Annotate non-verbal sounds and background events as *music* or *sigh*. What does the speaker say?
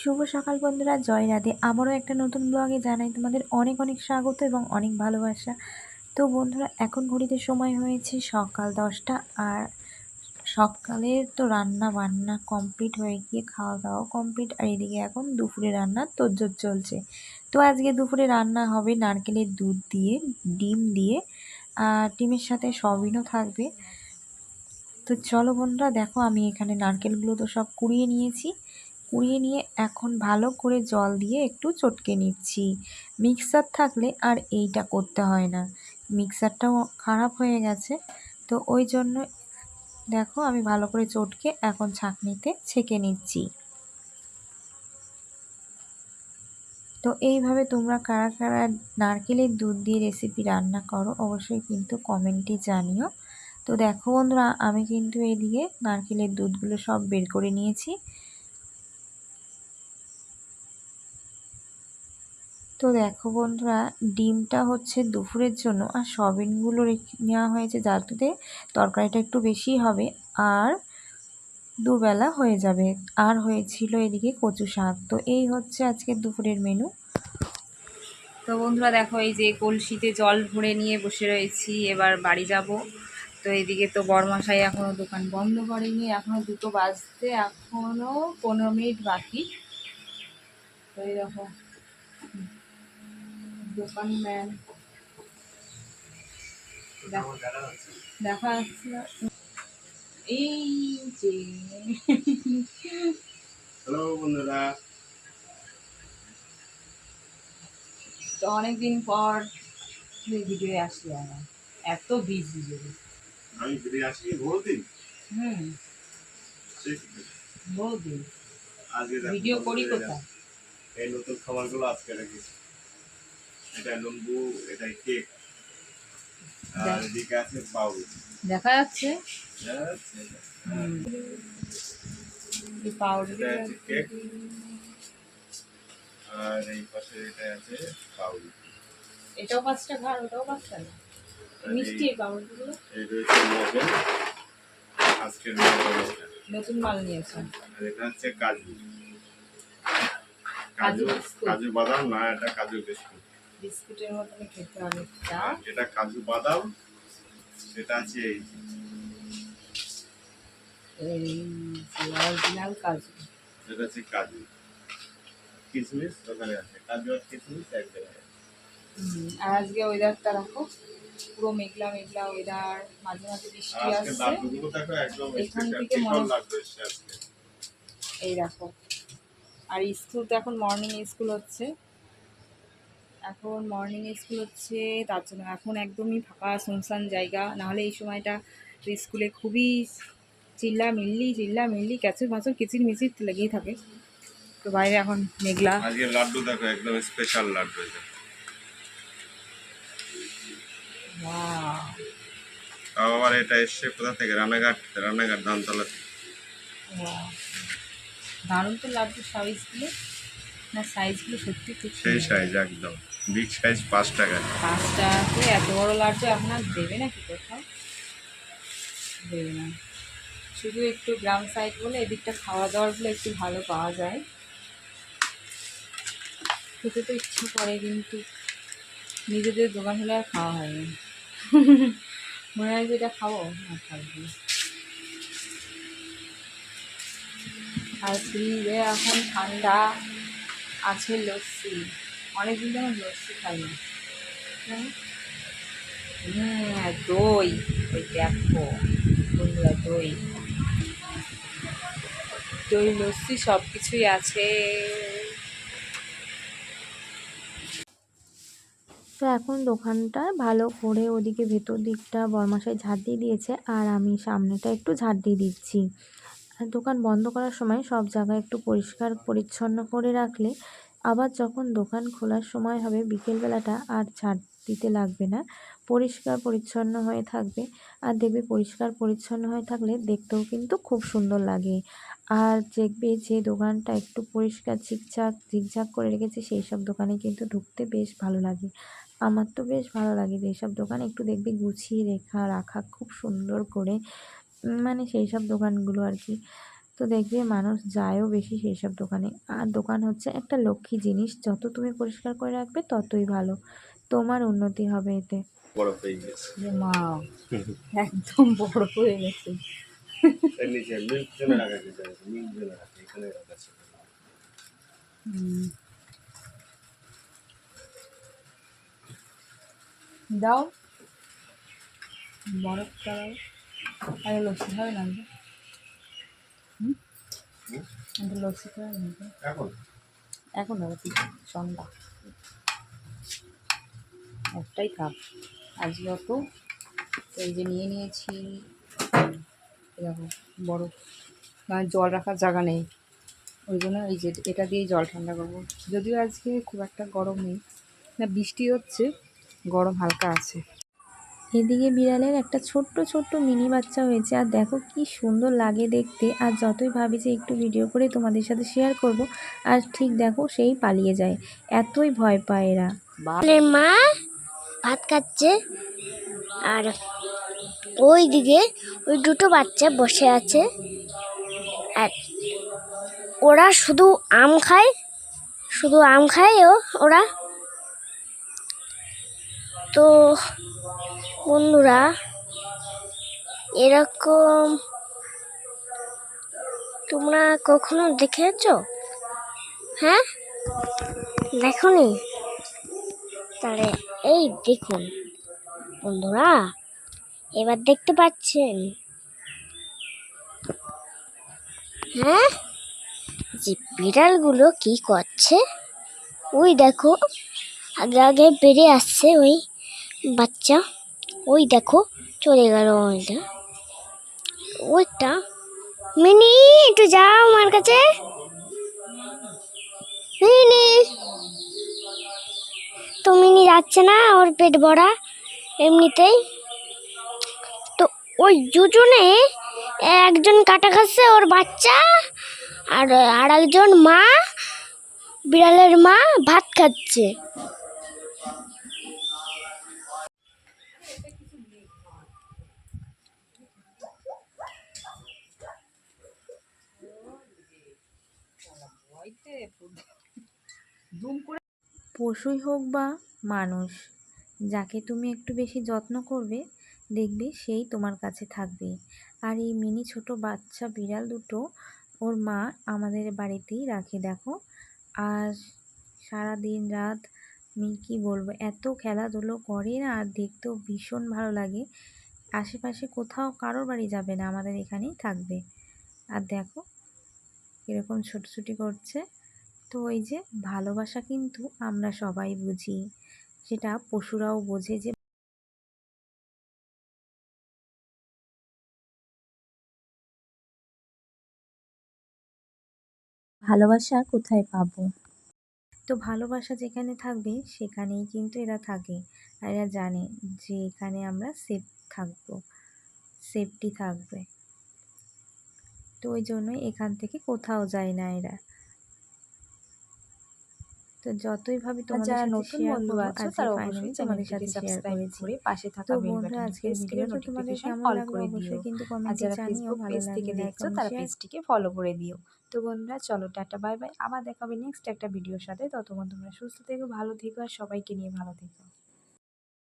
শুভ সকাল বন্ধুরা, জয় রাধে। আবারও একটা নতুন ব্লগে জানাই তোমাদের অনেক অনেক স্বাগত এবং অনেক ভালোবাসা। তো বন্ধুরা, এখন ঘড়িতে সময় হয়েছে সকাল দশটা আর সকালের তো রান্না বান্না কমপ্লিট হয়ে গিয়ে খাওয়া দাওয়া কমপ্লিট আর এদিকে এখন দুপুরে রান্নার তোজ্জোর চলছে। তো আজকে দুপুরে রান্না হবে নারকেলের দুধ দিয়ে, ডিম দিয়ে, আর ডিমের সাথে সবিনও থাকবে। তো চলো বন্ধুরা, দেখো আমি এখানে নারকেলগুলো তো সব কুড়িয়ে নিয়েছি। কুড়িয়ে নিয়ে এখন ভালো করে জল দিয়ে একটু চটকে নিচ্ছি। মিক্সার থাকলে আর এইটা করতে হয় না। মিক্সারটাও খারাপ হয়ে গেছে। তো ওই জন্য দেখো আমি ভালো করে চটকে এখন ছাঁকনিতে ছেঁকে নিচ্ছি। তো এইভাবে তোমরা কারা কারা নারকেলের দুধ দিয়ে রেসিপি রান্না করো অবশ্যই কিন্তু কমেন্টে জানিও। তো দেখো বন্ধুরা, আমি কিন্তু এদিকে নারকেলের দুধগুলো সব বের করে নিয়েছি। তো দেখো বন্ধুরা, ডিমটা হচ্ছে দুপুরের জন্য আর সবিনগুলো রেখে নেওয়া হয়েছে যাতে তরকারিটা একটু বেশি হবে আর দুবেলা হয়ে যাবে। আর হয়েছিল এদিকে কচু শাক। তো এই হচ্ছে আজকে দুপুরের মেনু তো বন্ধুরা, দেখো এই যে কলসিতে জল ভরে নিয়ে বসে রয়েছি, এবার বাড়ি যাব। তো এদিকে তো বরমশাই এখনও দোকান বন্ধ করেনি। এখনও দুটো বাজতে এখনও পনেরো মিনিট বাকি। তো এই দেখো দোকান ম্যান দেখা যাচ্ছে এই যে হ্যালো বন্ধুরা। তো অনেকদিন পর ভিডিও আসি আমার। এত বিজি আমি ফিরে আসি বহুদিন? হুম। বহুদিন। ভিডিও করি কোথায়? এই নতুন খাবারগুলো আজকে রেখেছি। এটা লম্বু এটা কেক। আর। এদিকে আছে পাউরুটি দেখা যাচ্ছে। এই আছে কেক। আর এই পাশে এটা আছে পাউরুটি এটাও পাঁচটা ঘর ওটাও পাঁচটা না? মিষ্টি এই রয়েছে আজকের নতুন মাল নিয়েছেন আর এটা হচ্ছে কাজু। কাজু কাজু কাজু বাদাম না এটা কাজু বিস্কুট। বিস্কুটের মতন খেতে আর যেটা কাজু বাদাম সেটা আছে এই। এই অরিজিনাল কাজু। এটা হচ্ছে কাজু। কিশমিশ ওখানে আছে। কাজু আর কিশমিশ এক জায়গায় হুম, আর আজকে ওয়েদারটা রাখো পুরো মেঘলা মেঘলা ওয়েদার মাঝে মাঝে বৃষ্টি আসছে। এখান থেকে মনে- এই দেখো। আর স্কুল তো এখন মর্নিং স্কুল হচ্ছে। এখন মর্নিং স্কুল হচ্ছে তার জন্য এখন একদমই ফাঁকা শুনশান জায়গা। নাহলে এই সময়টা স্কুলে খুবই চিল্লা মিল্লি চিল্লা মিল্লি ক্যাচুর মাচুর কিচির মিচির লেগেই থাকে। তো বাইরে এখন মেঘলা। আজকে লাড্ডু দেখো একদম স্পেশাল লাড্ডু আবার এটা এসছে কোথা থেকে? রানাঘাট রানাঘাট ধানতলা! দারুণ তো লাড্ডুর সাইজগুলো না সাইজগুলো সত্যি খুব সেই সাইজ একদম। বিগ সাইজ পাঁচ টাকা পাঁচটাকে এত বড় লাড্ডু আর দেবে নাকি কোথাও? দেবে না। শুধু একটু গ্রাম সাইড বলে এদিকটা খাওয়া দাওয়ারগুলো একটু ভালো পাওয়া যায়। খেতে তো ইচ্ছা করে, কিন্তু নিজেদের দোকান হলে আর খাওয়া হয় না। মনে হয় যে এটা খাব, না খাব। আর ফ্রিজে এখন ঠান্ডা, আছে লস্যি। অনেকদিন যেন লস্যি খাই না হুম, দই ওই দেখো বন্ধুরা দই। দই লস্যি সব কিছুই আছে। তো এখন দোকানটা ভালো করে ওদিকে ভেতর দিকটা বরমাসায় ঝাড় দিয়ে দিয়েছে আর আমি সামনেটা একটু ঝাড় দিয়ে দিচ্ছি। দোকান বন্ধ করার সময় সব জায়গায় একটু পরিষ্কার পরিচ্ছন্ন করে রাখলে আবার যখন দোকান খোলার সময় হবে, বিকেলবেলাটা আর ঝাড় দিতে লাগবে না। পরিষ্কার পরিচ্ছন্ন হয়ে থাকবে। আর দেখবে পরিষ্কার পরিচ্ছন্ন হয়ে থাকলে দেখতেও কিন্তু খুব সুন্দর লাগে। আর দেখবে যে দোকানটা একটু পরিষ্কার ঝিকঝাক ঝিকঝাক করে রেখেছে, সেই সব দোকানে কিন্তু ঢুকতে বেশ ভালো লাগে। আমার তো বেশ ভালো লাগে যে সব দোকান একটু দেখবে গুছিয়ে রেখা, রাখা খুব সুন্দর করে মানে সেই সব দোকানগুলো আর কি। তো দেখবে মানুষ যায়ও বেশি সেই সব দোকানে। আর দোকান হচ্ছে একটা লক্ষ্মী জিনিস যত তুমি পরিষ্কার করে রাখবে ততই ভালো। তোমার উন্নতি হবে এতে। বড় হয়ে গেছে। যে মা *laughs* একদম বড় হয়ে গেছে। এর নিচে মিল্ক জন্য রাখা যেতে মিল্ক জন্য রাখা এখানে রাখা আছে হুম। দাও বরফটা দাও আরে লস্যি খাবে না আজকে? হুম আজকে লস্যি এখন? এখন দাও ঠিক সন্ধ্যা। একটাই কাপ আজকে অত এই যে নিয়ে নিয়েছি এরকম বরফ। মানে জল রাখার জায়গা নেই। ওই জন্য এই যে এটা দিয়েই জল ঠান্ডা করব। যদিও আজকে খুব একটা গরম নেই। না বৃষ্টি হচ্ছে গরম হালকা আছে। এদিকে বিড়ালের একটা ছোট্ট ছোট্ট মিনি বাচ্চা হয়েছে। আর দেখো কি সুন্দর লাগে দেখতে। আর যতই ভাবি যে একটু ভিডিও করে তোমাদের সাথে শেয়ার করব, আর ঠিক দেখো সেই পালিয়ে যায়। এতই ভয় পায় এরা। মা ভাত খাচ্ছে। আর ওই দিকে ওই দুটো বাচ্চা বসে আছে। আর ওরা শুধু আম খায়। শুধু আম খায় ওরা। তো বন্ধুরা, এরকম তোমরা কখনো দেখেছ? হ্যাঁ? দেখোনি? তাহলে এই দেখুন, বন্ধুরা, এবার দেখতে পাচ্ছেন। হ্যাঁ? যে বিড়ালগুলো কি করছে? ওই দেখো, আগে আগে বেড়ে আসছে ওই বাচ্চা, ওই দেখো, চলে গেল ওইটা ওইটা, মিনি, একটু যাও আমার কাছে। মিনি। তো মিনি যাচ্ছে না, ওর পেট ভরা এমনিতেই। তো ওই দুজনে, একজন কাটা খাচ্ছে ওর বাচ্চা, আর আর একজন মা, বিড়ালের মা ভাত খাচ্ছে। পশুই হোক বা মানুষ, যাকে তুমি একটু বেশি যত্ন করবে, দেখবে সেই তোমার কাছে থাকবে। আর এই মিনি ছোট বাচ্চা বিড়াল দুটো ওর মা আমাদের বাড়িতেই রাখে, দেখো। আর সারা দিন রাত আমি কি বলব, এত খেলাধুলো করে না, আর দেখতেও ভীষণ ভালো লাগে। আশেপাশে কোথাও কারোর বাড়ি যাবে না, আমাদের এখানেই থাকবে। আর দেখো, এরকম ছোটাছুটি করছে। তো ওই যে ভালোবাসা কিন্তু আমরা সবাই বুঝি। সেটা পশুরাও বোঝে যে ভালোবাসা কোথায় পাবো? তো ভালোবাসা যেখানে থাকবে সেখানেই কিন্তু এরা থাকে। আর এরা জানে যে এখানে আমরা সেফ থাকব সেফটি থাকবে। তো ওই জন্যই এখান থেকে কোথাও যায় না এরা। তো যতই ভাবে তোমাদের যারা নতুন বন্ধু আছো তারা অবশ্যই তোমাদের সাথে সাবস্ক্রাইব করে পাশে থাকা বেল বাটনটি স্ক্রিনে নোটিফিকেশন অল করে দিও। কিন্তু কমেন্টে জানিও পেজ থেকে দেখছ তারা পেজটিকে ফলো করে দিও। তো বন্ধুরা চলো টাটা বাই বাই আবার দেখাবে নেক্সট একটা ভিডিওর সাথে। ততক্ষণ তোমরা সুস্থ থেকো ভালো থেকো আর সবাইকে নিয়ে ভালো থেকো।